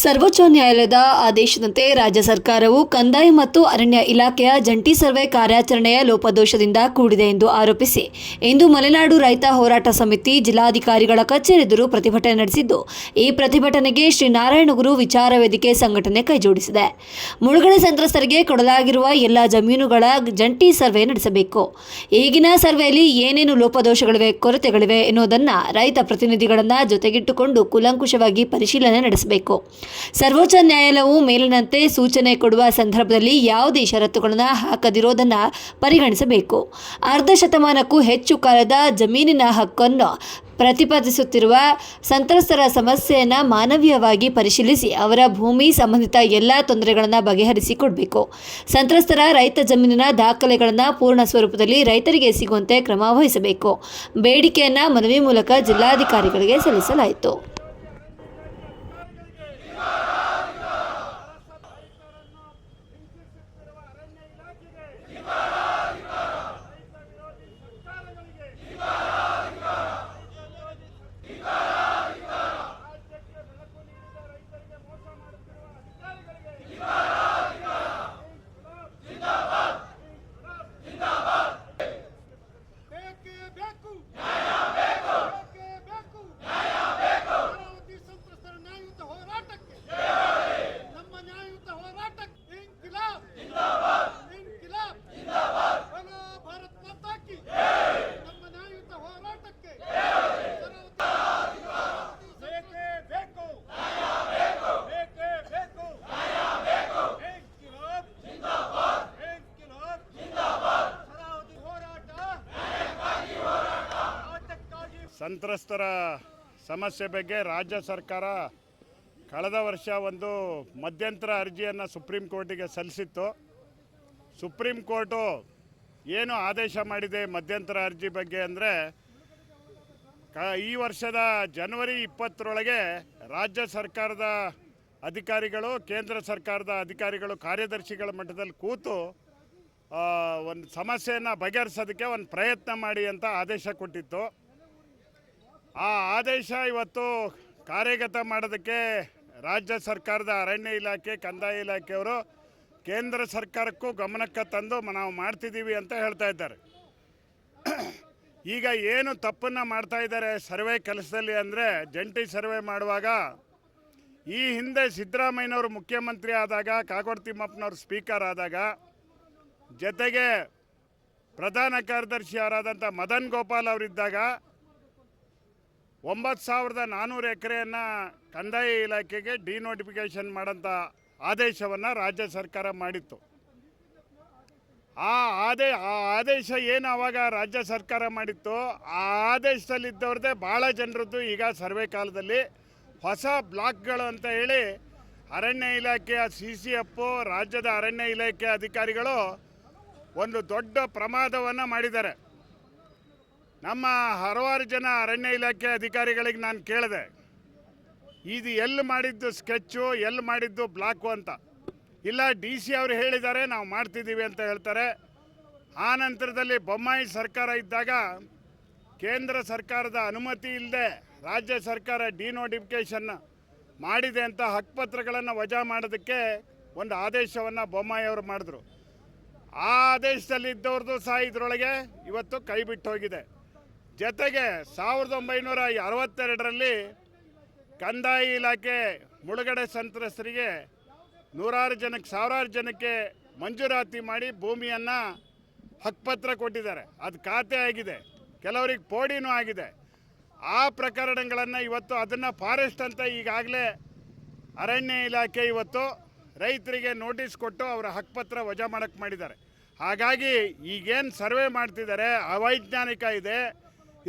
ಸರ್ವೋಚ್ಚ ನ್ಯಾಯಾಲಯದ ಆದೇಶದಂತೆ ರಾಜ್ಯ ಸರ್ಕಾರವು ಕಂದಾಯ ಮತ್ತು ಅರಣ್ಯ ಇಲಾಖೆಯ ಜಂಟಿ ಸರ್ವೆ ಕಾರ್ಯಾಚರಣೆಯ ಲೋಪದೋಷದಿಂದ ಕೂಡಿದೆ ಎಂದು ಆರೋಪಿಸಿ, ಇಂದು ಮಲೆನಾಡು ರೈತ ಹೋರಾಟ ಸಮಿತಿ ಜಿಲ್ಲಾಧಿಕಾರಿಗಳ ಕಚೇರಿ ಎದುರು ಪ್ರತಿಭಟನೆ ನಡೆಸಿದ್ದು, ಈ ಪ್ರತಿಭಟನೆಗೆ ಶ್ರೀ ನಾರಾಯಣಗುರು ವಿಚಾರ ವೇದಿಕೆ ಸಂಘಟನೆ ಕೈಜೋಡಿಸಿದೆ. ಮುಳುಗಡೆ ಸಂತ್ರಸ್ತರಿಗೆ ಕೊಡಲಾಗಿರುವ ಎಲ್ಲ ಜಮೀನುಗಳ ಜಂಟಿ ಸರ್ವೆ ನಡೆಸಬೇಕು. ಈಗಿನ ಸರ್ವೆಯಲ್ಲಿ ಏನೇನು ಲೋಪದೋಷಗಳಿವೆ, ಕೊರತೆಗಳಿವೆ ಎನ್ನುವುದನ್ನು ರೈತ ಪ್ರತಿನಿಧಿಗಳನ್ನು ಜೊತೆಗಿಟ್ಟುಕೊಂಡು ಕೂಲಂಕುಷವಾಗಿ ಪರಿಶೀಲನೆ ನಡೆಸಬೇಕು. ಸರ್ವೋಚ್ಚ ನ್ಯಾಯಾಲಯವು ಮೇಲಿನಂತೆ ಸೂಚನೆ ಕೊಡುವ ಸಂದರ್ಭದಲ್ಲಿ ಯಾವುದೇ ಷರತ್ತುಗಳನ್ನು ಹಾಕದಿರೋದನ್ನು ಪರಿಗಣಿಸಬೇಕು. ಅರ್ಧ ಶತಮಾನಕ್ಕೂ ಹೆಚ್ಚು ಕಾಲದ ಜಮೀನಿನ ಹಕ್ಕನ್ನು ಪ್ರತಿಪಾದಿಸುತ್ತಿರುವ ಸಂತ್ರಸ್ತರ ಸಮಸ್ಯೆಯನ್ನು ಮಾನವೀಯವಾಗಿ ಪರಿಶೀಲಿಸಿ ಅವರ ಭೂಮಿ ಸಂಬಂಧಿತ ಎಲ್ಲ ತೊಂದರೆಗಳನ್ನು ಬಗೆಹರಿಸಿಕೊಡಬೇಕು ಸಂತ್ರಸ್ತರ ರೈತ ಜಮೀನಿನ ದಾಖಲೆಗಳನ್ನು ಪೂರ್ಣ ಸ್ವರೂಪದಲ್ಲಿ ರೈತರಿಗೆ ಸಿಗುವಂತೆ ಕ್ರಮ ವಹಿಸಬೇಕು. ಬೇಡಿಕೆಯನ್ನು ಮನವಿ ಮೂಲಕ ಜಿಲ್ಲಾಧಿಕಾರಿಗಳಿಗೆ ಸಲ್ಲಿಸಲಾಯಿತು ಹಿಂಸಿಸುತ್ತಿರುವ ಅರಣ್ಯ ಇಲಾಖೆಗೆ ರೈತ ವಿರೋಧಿ ಸರ್ಕಾರಗಳಿಗೆ ರಾಜ್ಯಕ್ಕೆ ಬೆಳಕು ನೀಡಿದ ರೈತರಿಗೆ ಮೋಸ ಮಾಡುತ್ತಿರುವ ಅಧಿಕಾರಿಗಳಿಗೆ ಬೇಕೇ ಬೇಕು ಬೇಕೇ ಬೇಕು ಅಮರಾವತಿ ಸಂತ್ರಸ್ತರ ನ್ಯಾಯಯುತ ಹೋರಾಟಕ್ಕೆ ನಮ್ಮ ಇನ್ಕಿಲಾಬ್ ಬೋಲೋ ಭಾರತ್ ಮಾತಾ ಕಿ ನಮ್ಮ ನ್ಯಾಯಯುತ ಹೋರಾಟಕ್ಕೆ ಬೇಕೇ ಬೇಕು! ಬೇಕೇ ಬೇಕು! ಇನ್ಕಿಲಾಬ್ ಜಿಂದಾಬಾದ್ ಶರಾವತಿ ಹೋರಾಟ! ರಾಜ್ಯಕ್ಕಾಗಿ ಸಂತ್ರಸ್ತರ ಸಮಸ್ಯೆ ಬಗ್ಗೆ ರಾಜ್ಯ ಸರ್ಕಾರ ಕಳೆದ ವರ್ಷ ಒಂದು ಮಧ್ಯಂತರ ಅರ್ಜಿಯನ್ನು ಸುಪ್ರೀಂ ಕೋರ್ಟಿಗೆ ಸಲ್ಲಿಸಿತ್ತು. ಸುಪ್ರೀಂ ಕೋರ್ಟು ಏನು ಆದೇಶ ಮಾಡಿದೆ ಮಧ್ಯಂತರ ಅರ್ಜಿ ಬಗ್ಗೆ ಅಂದರೆ, ಕ, ಈ ವರ್ಷದ ಜನವರಿ ಇಪ್ಪತ್ತರೊಳಗೆ ರಾಜ್ಯ ಸರ್ಕಾರದ ಅಧಿಕಾರಿಗಳು, ಕೇಂದ್ರ ಸರ್ಕಾರದ ಅಧಿಕಾರಿಗಳು, ಕಾರ್ಯದರ್ಶಿಗಳ ಮಟ್ಟದಲ್ಲಿ ಕೂತು ಒಂದು ಸಮಸ್ಯೆಯನ್ನು ಬಗೆಹರಿಸೋದಕ್ಕೆ ಒಂದು ಪ್ರಯತ್ನ ಮಾಡಿ ಅಂತ ಆದೇಶ ಕೊಟ್ಟಿತ್ತು. ಆ ಆದೇಶ ಇವತ್ತು ಕಾರ್ಯಗತ ಮಾಡೋದಕ್ಕೆ ರಾಜ್ಯ ಸರ್ಕಾರದ ಅರಣ್ಯ ಇಲಾಖೆ, ಕಂದಾಯ ಇಲಾಖೆಯವರು ಕೇಂದ್ರ ಸರ್ಕಾರಕ್ಕೂ ಗಮನಕ್ಕೆ ತಂದು ನಾವು ಮಾಡ್ತಿದ್ದೀವಿ ಅಂತ ಹೇಳ್ತಾ ಇದ್ದಾರೆ. ಈಗ ಏನು ತಪ್ಪನ್ನು ಮಾಡ್ತಾ ಇದ್ದಾರೆ ಸರ್ವೆ ಕೆಲಸದಲ್ಲಿ ಅಂದರೆ ಜಂಟಿ ಸರ್ವೆ ಮಾಡುವಾಗ ಈ ಹಿಂದೆ ಸಿದ್ದರಾಮಯ್ಯನವರು ಮುಖ್ಯಮಂತ್ರಿ ಆದಾಗ, ಕಾಗೋಡು ತಿಮ್ಮಪ್ಪನವ್ರು ಸ್ಪೀಕರ್ ಆದಾಗ ಜೊತೆಗೆ ಪ್ರಧಾನ ಕಾರ್ಯದರ್ಶಿ ಅವರಾದಂಥ ಮದನ್ ಗೋಪಾಲ್ ಅವರಿದ್ದಾಗ ಒಂಬತ್ತು ಸಾವಿರದ ನಾನ್ನೂರು ಎಕರೆಯನ್ನು ಕಂದಾಯ ಇಲಾಖೆಗೆ ಡಿನೋಟಿಫಿಕೇಷನ್ ಮಾಡಂಥ ಆದೇಶವನ್ನು ರಾಜ್ಯ ಸರ್ಕಾರ ಮಾಡಿತ್ತು. ಆ ಆದೇ, ಆ ಆದೇಶ ಏನು ಆವಾಗ ರಾಜ್ಯ ಸರ್ಕಾರ ಮಾಡಿತ್ತು, ಆ ಆದೇಶದಲ್ಲಿದ್ದವ್ರದ್ದೇ ಭಾಳ ಜನರದ್ದು ಈಗ ಸರ್ವೆ ಕಾಲದಲ್ಲಿ ಹೊಸ ಬ್ಲಾಕ್ಗಳು ಅಂತ ಹೇಳಿ ಅರಣ್ಯ ಇಲಾಖೆಯ ಸಿ ಸಿ ಎಫ್ ರಾಜ್ಯದ ಅರಣ್ಯ ಇಲಾಖೆ ಅಧಿಕಾರಿಗಳು ಒಂದು ದೊಡ್ಡ ಪ್ರಮಾದವನ್ನು ಮಾಡಿದ್ದಾರೆ. ನಮ್ಮ ಹಲವಾರು ಜನ ಅರಣ್ಯ ಇಲಾಖೆ ಅಧಿಕಾರಿಗಳಿಗೆ ನಾನು ಕೇಳಿದೆ. ಇದು ಎಲ್ಲಿ ಮಾಡಿದ್ದು ಸ್ಕೆಚ್ಚು, ಎಲ್ಲಿ ಮಾಡಿದ್ದು ಬ್ಲಾಕು ಅಂತ. ಇಲ್ಲ, ಡಿ ಸಿ ಅವರು ಹೇಳಿದ್ದಾರೆ, ನಾವು ಮಾಡ್ತಿದ್ದೀವಿ ಅಂತ ಹೇಳ್ತಾರೆ. ಆ ನಂತರದಲ್ಲಿ ಬೊಮ್ಮಾಯಿ ಸರ್ಕಾರ ಇದ್ದಾಗ ಕೇಂದ್ರ ಸರ್ಕಾರದ ಅನುಮತಿ ಇಲ್ಲದೆ ರಾಜ್ಯ ಸರ್ಕಾರ ಡಿನೋಟಿಫಿಕೇಷನ್ ಮಾಡಿದೆ ಅಂತ ಹಕ್ಕುಪತ್ರಗಳನ್ನು ವಜಾ ಮಾಡೋದಕ್ಕೆ ಒಂದು ಆದೇಶವನ್ನು ಬೊಮ್ಮಾಯಿ ಅವರು ಮಾಡಿದ್ರು. ಆ ಆದೇಶದಲ್ಲಿ ಇದ್ದವ್ರದ್ದು ಸಹ ಇದರೊಳಗೆ ಇವತ್ತು ಕೈ ಬಿಟ್ಟು ಹೋಗಿದೆ. ಜೊತೆಗೆ ಸಾವಿರದ ಒಂಬೈನೂರ ಅರವತ್ತೆರಡರಲ್ಲಿ ಕಂದಾಯ ಇಲಾಖೆ ಮುಳುಗಡೆ ಸಂತ್ರಸ್ತರಿಗೆ ನೂರಾರು ಜನಕ್ಕೆ, ಸಾವಿರಾರು ಜನಕ್ಕೆ ಮಂಜೂರಾತಿ ಮಾಡಿ ಭೂಮಿಯನ್ನು ಹಕ್ಕುಪತ್ರ ಕೊಟ್ಟಿದ್ದಾರೆ. ಅದು ಖಾತೆ ಆಗಿದೆ. ಕೆಲವರಿಗೆ ಪೋಡಿನೂ ಆಗಿದೆ. ಆ ಪ್ರಕರಣಗಳನ್ನು ಇವತ್ತು ಅದನ್ನು ಫಾರೆಸ್ಟ್ ಅಂತ ಈಗಾಗಲೇ ಅರಣ್ಯ ಇಲಾಖೆ ಇವತ್ತು ರೈತರಿಗೆ ನೋಟಿಸ್ ಕೊಟ್ಟು ಅವರ ಹಕ್ಕುಪತ್ರ ವಜಾ ಮಾಡಕ್ಕೆ ಮಾಡಿದ್ದಾರೆ. ಹಾಗಾಗಿ ಈಗೇನು ಸರ್ವೆ ಮಾಡ್ತಿದ್ದಾರೆ, ಅವೈಜ್ಞಾನಿಕ ಇದೆ.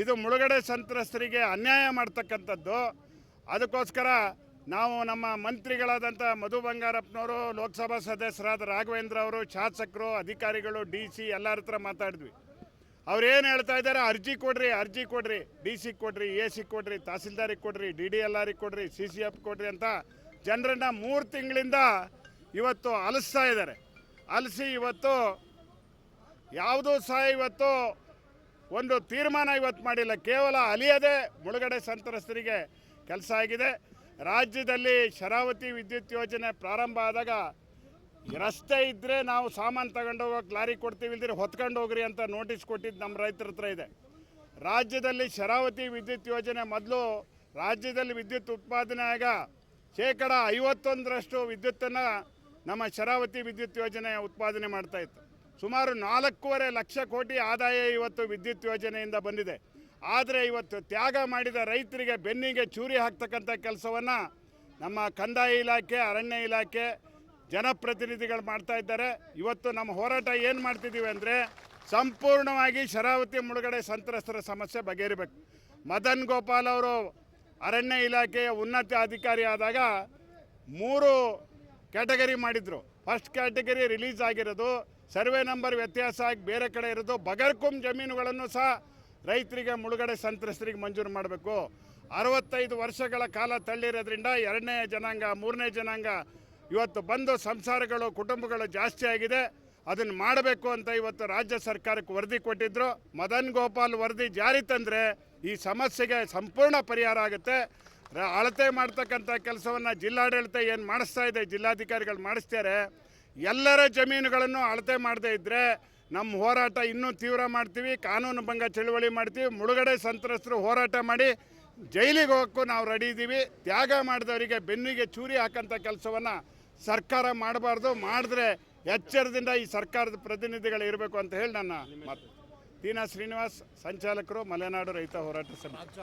ಇದು ಮುಳುಗಡೆ ಸಂತ್ರಸ್ತರಿಗೆ ಅನ್ಯಾಯ ಮಾಡ್ತಕ್ಕಂಥದ್ದು. ಅದಕ್ಕೋಸ್ಕರ ನಾವು ನಮ್ಮ ಮಂತ್ರಿಗಳಾದಂಥ ಮಧು ಬಂಗಾರಪ್ಪನವರು, ಲೋಕಸಭಾ ಸದಸ್ಯರಾದ ರಾಘವೇಂದ್ರ ಅವರು, ಶಾಸಕರು, ಅಧಿಕಾರಿಗಳು, ಡಿ ಸಿ ಎಲ್ಲರ ಹತ್ರ ಮಾತಾಡಿದ್ವಿ. ಅವ್ರು ಏನು ಹೇಳ್ತಾ ಇದ್ದಾರೆ? ಅರ್ಜಿ ಕೊಡ್ರಿ ಅರ್ಜಿ ಕೊಡ್ರಿ. ಡಿ ಸಿ ಕೊಡ್ರಿ, ಎ ಸಿ ಕೊಡ್ರಿ, ತಹಸೀಲ್ದಾರಿಗೆ ಕೊಡ್ರಿ, ಡಿ ಡಿ ಎಲ್ ಆರಿಗೆ ಕೊಡ್ರಿ, ಸಿ ಸಿ ಎಫ್ ಕೊಡ್ರಿ ಅಂತ ಜನರನ್ನು ಮೂರು ತಿಂಗಳಿಂದ ಇವತ್ತು ಅಲಿಸ್ತಾ ಇದ್ದಾರೆ. ಅಲಿಸಿ ಇವತ್ತು ಯಾವುದೂ ಸಹ ಇವತ್ತು ಒಂದು ತೀರ್ಮಾನ ಇವತ್ತು ಮಾಡಿಲ್ಲ. ಕೇವಲ ಅಲಿಯದೆ ಮುಳುಗಡೆ ಸಂತ್ರಸ್ತರಿಗೆ ಕೆಲಸ ಆಗಿದೆ. ರಾಜ್ಯದಲ್ಲಿ ಶರಾವತಿ ವಿದ್ಯುತ್ ಯೋಜನೆ ಪ್ರಾರಂಭ ಆದಾಗ ರಸ್ತೆ ಇದ್ದರೆ ನಾವು ಸಾಮಾನು ತಗೊಂಡು ಹೋಗೋಕೆ ಲಾರಿ ಕೊಡ್ತೀವಿ ಇಲ್ದಿರ ಹೊತ್ಕೊಂಡು ಹೋಗ್ರಿ ಅಂತ ನೋಟಿಸ್ ಕೊಟ್ಟಿದ್ದು ನಮ್ಮ ರೈತರ ಹತ್ರ ಇದೆ. ರಾಜ್ಯದಲ್ಲಿ ಶರಾವತಿ ವಿದ್ಯುತ್ ಯೋಜನೆ ಮೊದಲು ರಾಜ್ಯದಲ್ಲಿ ವಿದ್ಯುತ್ ಉತ್ಪಾದನೆ ಆಗ ಶೇಕಡ ಐವತ್ತೊಂದರಷ್ಟು ವಿದ್ಯುತ್ತನ್ನು ನಮ್ಮ ಶರಾವತಿ ವಿದ್ಯುತ್ ಯೋಜನೆ ಉತ್ಪಾದನೆ ಮಾಡ್ತಾ ಇತ್ತು. ಸುಮಾರು ನಾಲ್ಕೂವರೆ ಲಕ್ಷ ಕೋಟಿ ಆದಾಯ ಇವತ್ತು ವಿದ್ಯುತ್ ಯೋಜನೆಯಿಂದ ಬಂದಿದೆ. ಆದರೆ ಇವತ್ತು ತ್ಯಾಗ ಮಾಡಿದ ರೈತರಿಗೆ ಬೆನ್ನಿಗೆ ಚೂರಿ ಹಾಕ್ತಕ್ಕಂಥ ಕೆಲಸವನ್ನು ನಮ್ಮ ಕಂದಾಯ ಇಲಾಖೆ, ಅರಣ್ಯ ಇಲಾಖೆ ಜನಪ್ರತಿನಿಧಿಗಳು ಮಾಡ್ತಾ ಇದ್ದಾರೆ. ಇವತ್ತು ನಮ್ಮ ಹೋರಾಟ ಏನು ಮಾಡ್ತಿದ್ದೀವಿ ಅಂದರೆ ಸಂಪೂರ್ಣವಾಗಿ ಶರಾವತಿ ಮುಳುಗಡೆ ಸಂತ್ರಸ್ತರ ಸಮಸ್ಯೆ ಬಗೆಹರಿಬೇಕು. ಮದನ್ ಗೋಪಾಲ್ ಅವರು ಅರಣ್ಯ ಇಲಾಖೆಯ ಉನ್ನತ ಅಧಿಕಾರಿ ಆದಾಗ ಮೂರು ಕ್ಯಾಟಗರಿ ಮಾಡಿದರು. ಫಸ್ಟ್ ಕ್ಯಾಟಗರಿ ರಿಲೀಸ್ ಆಗಿರೋದು ಸರ್ವೆ ನಂಬರ್ ವ್ಯತ್ಯಾಸ ಆಗಿ ಬೇರೆ ಕಡೆ ಇರೋದು ಬಗರ್ಕುಂ ಜಮೀನುಗಳನ್ನು ಸಹ ರೈತರಿಗೆ ಮುಳುಗಡೆ ಸಂತ್ರಸ್ತರಿಗೆ ಮಂಜೂರು ಮಾಡಬೇಕು. ಅರವತ್ತೈದು ವರ್ಷಗಳ ಕಾಲ ತಳ್ಳಿರೋದ್ರಿಂದ ಎರಡನೇ ಜನಾಂಗ, ಮೂರನೇ ಜನಾಂಗ ಇವತ್ತು ಬಂದು ಸಂಸಾರಗಳು, ಕುಟುಂಬಗಳು ಜಾಸ್ತಿ ಆಗಿದೆ. ಅದನ್ನು ಮಾಡಬೇಕು ಅಂತ ಇವತ್ತು ರಾಜ್ಯ ಸರ್ಕಾರಕ್ಕೆ ವರದಿ ಕೊಟ್ಟಿದ್ದರು ಮದನ್ ಗೋಪಾಲ್ ವರದಿ ಜಾರಿ ತಂದರೆ ಈ ಸಮಸ್ಯೆಗೆ ಸಂಪೂರ್ಣ ಪರಿಹಾರ ಆಗುತ್ತೆ. ಅಳತೆ ಮಾಡ್ತಕ್ಕಂಥ ಕೆಲಸವನ್ನು ಜಿಲ್ಲಾಡಳಿತ ಏನು ಮಾಡಿಸ್ತಾ ಇದೆ, ಜಿಲ್ಲಾಧಿಕಾರಿಗಳು ಮಾಡಿಸ್ತಾರೆ. ಎಲ್ಲರ ಜಮೀನುಗಳನ್ನು ಅಳತೆ ಮಾಡದೇ ಇದ್ದರೆ ನಮ್ಮ ಹೋರಾಟ ಇನ್ನೂ ತೀವ್ರ ಮಾಡ್ತೀವಿ, ಕಾನೂನು ಭಂಗ ಚಳುವಳಿ ಮಾಡ್ತೀವಿ, ಮುಳುಗಡೆ ಸಂತ್ರಸ್ತರು ಹೋರಾಟ ಮಾಡಿ ಜೈಲಿಗೆ ಹೋಗೋಕ್ಕೂ ನಾವು ರೆಡಿ ಇದ್ದೀವಿ ತ್ಯಾಗ ಮಾಡಿದವರಿಗೆ ಬೆನ್ನಿಗೆ ಚೂರಿ ಹಾಕೋಂಥ ಕೆಲಸವನ್ನು ಸರ್ಕಾರ ಮಾಡಬಾರ್ದು. ಮಾಡಿದ್ರೆ ಎಚ್ಚರದಿಂದ ಈ ಸರ್ಕಾರದ ಪ್ರತಿನಿಧಿಗಳು ಇರಬೇಕು ಅಂತ ಹೇಳಿ ನನ್ನ ಮಾತು. ತೀನಾ ಶ್ರೀನಿವಾಸ್, ಸಂಚಾಲಕರು ಮಲೆನಾಡು ರೈತ ಹೋರಾಟ ಸಮಿತಿ.